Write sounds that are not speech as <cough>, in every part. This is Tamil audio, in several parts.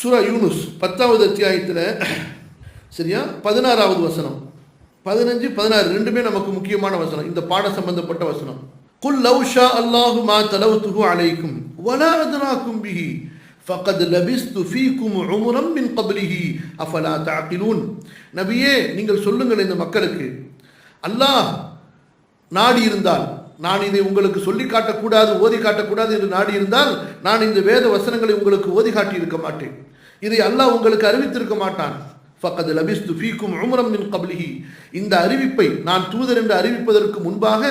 சூரா யூனுஸ் பத்தாவது அத்தியாயத்தில் சரியா? பதினாறாவது வசனம். பதினஞ்சு பதினாறு ரெண்டுமே நமக்கு முக்கியமான வசனம். இந்த பாட சம்பந்தப்பட்ட வசனம். குல் லவ் ஷா அல்லாஹு மா தலவுத்துஹு அலைக்கும் வலா அத்ராக்கும் பிஹி ஃபகத் லபிஸ்து ஃபீக்கும் உமுரம் மின் கப்லிஹி அஃபலா தாக்கிலூன். நபியே நீங்கள் சொல்லுங்கள் இந்த மக்களுக்கு அல்லாஹ் நாடி இருந்தால் நான் இதை உங்களுக்கு சொல்லி காட்டக்கூடாது ஓதி காட்டக்கூடாது என்று நாடி இருந்தால் நான் இந்த வேத வசனங்களை உங்களுக்கு ஓதி காட்டி இருக்க மாட்டேன். இதை அல்லாஹ் உங்களுக்கு அறிவித்திருக்க மாட்டான். ஃபக்கது லபிஸ்து ஃபீக்கும் உமரம் மின் கபலிஹி. இந்த அறிவிப்பை நான் தூதர் என்று அறிவிப்பதற்கு முன்பாக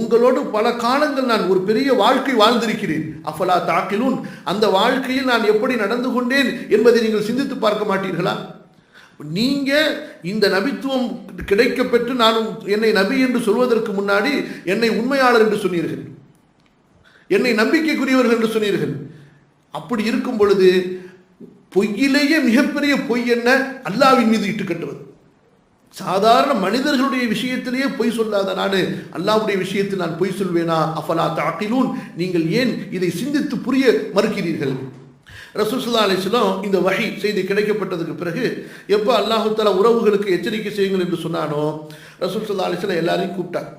உங்களோடு பல காலங்கள் நான் ஒரு பெரிய வாழ்க்கை வாழ்ந்திருக்கிறேன். அஃபலா தாக்கிலூன். அந்த வாழ்க்கையில் நான் எப்படி நடந்து கொண்டேன் என்பதை நீங்கள் சிந்தித்து பார்க்க மாட்டீர்களா? நீங்கள் இந்த நபித்துவம் கிடைக்க பெற்று நான் என்னை நபி என்று சொல்வதற்கு முன்னாடி என்னை உண்மையாளர் என்று சொன்னீர்கள். என்னை நம்பிக்கைக்குரியவர்கள் என்று சொன்னீர்கள். அப்படி இருக்கும் பொழுது பொய்யிலேயே மிகப்பெரிய பொய் என்ன? அல்லாவின் மீது இட்டுக்கட்டுவது சாதாரண மனிதர்களுடைய விஷயத்திலேயே பொய் சொல்லாத நான் அல்லாவுடைய விஷயத்தில் நான் பொய் சொல்வேனா? அஃபலா தாக்கிலூன். நீங்கள் ஏன் இதை சிந்தித்து புரிய மறுக்கிறீர்கள்? ரசூசுல்லா அலிஸ்லாம் இந்த வகை செய்தி கிடைக்கப்பட்டதுக்கு பிறகு எப்போ அல்லாஹு தாலா உறவுகளுக்கு எச்சரிக்கை செய்யுங்கள் என்று சொன்னானோ ரசூசுல்லா அலிஸ்லாம் எல்லாரையும் கூப்பிட்டாங்க.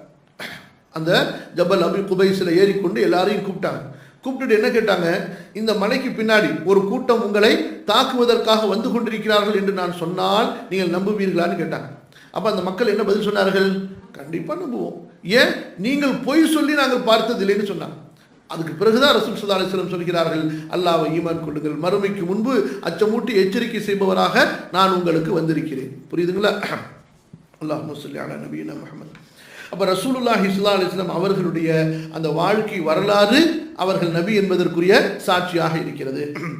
அந்த ஜபல் அபி குபைஸில் ஏறிக்கொண்டு எல்லாரையும் கூப்பிட்டாங்க. கூப்பிட்டுட்டு என்ன கேட்டாங்க இந்த மலைக்கு பின்னாடி ஒரு கூட்டம் உங்களை தாக்குவதற்காக வந்து கொண்டிருக்கிறார்கள் என்று நான் சொன்னால் நீங்கள் நம்புவீர்களான்னு கேட்டாங்க. அப்போ அந்த மக்கள் என்ன பதில் சொன்னார்கள்? கண்டிப்பாக நம்புவோம். ஏன்? நீங்கள் பொய் சொல்லி நாங்கள் பார்த்ததில்லைன்னு சொன்னாங்க. அதுக்கு பிறகுதான் ரசூல் சல்லா அலிஸ்லம் சொல்கிறார்கள் அல்லாவை ஈமான் கொள்ளுங்கள். மறுமைக்கு முன்பு அச்சமூட்டி எச்சரிக்கை செய்பவராக நான் உங்களுக்கு வந்திருக்கிறேன். புரியுதுங்களா? <clears throat> அல்லாஹ் முசல்லி அலா நபீன முகமது அப்போ ரசூலுல்லாஹி சுல்லா அலிஸ்லாம் அவர்களுடைய அந்த வாழ்க்கை வரலாறு அவர்கள் நபி என்பதற்குரிய சாட்சியாக இருக்கிறது. <clears throat>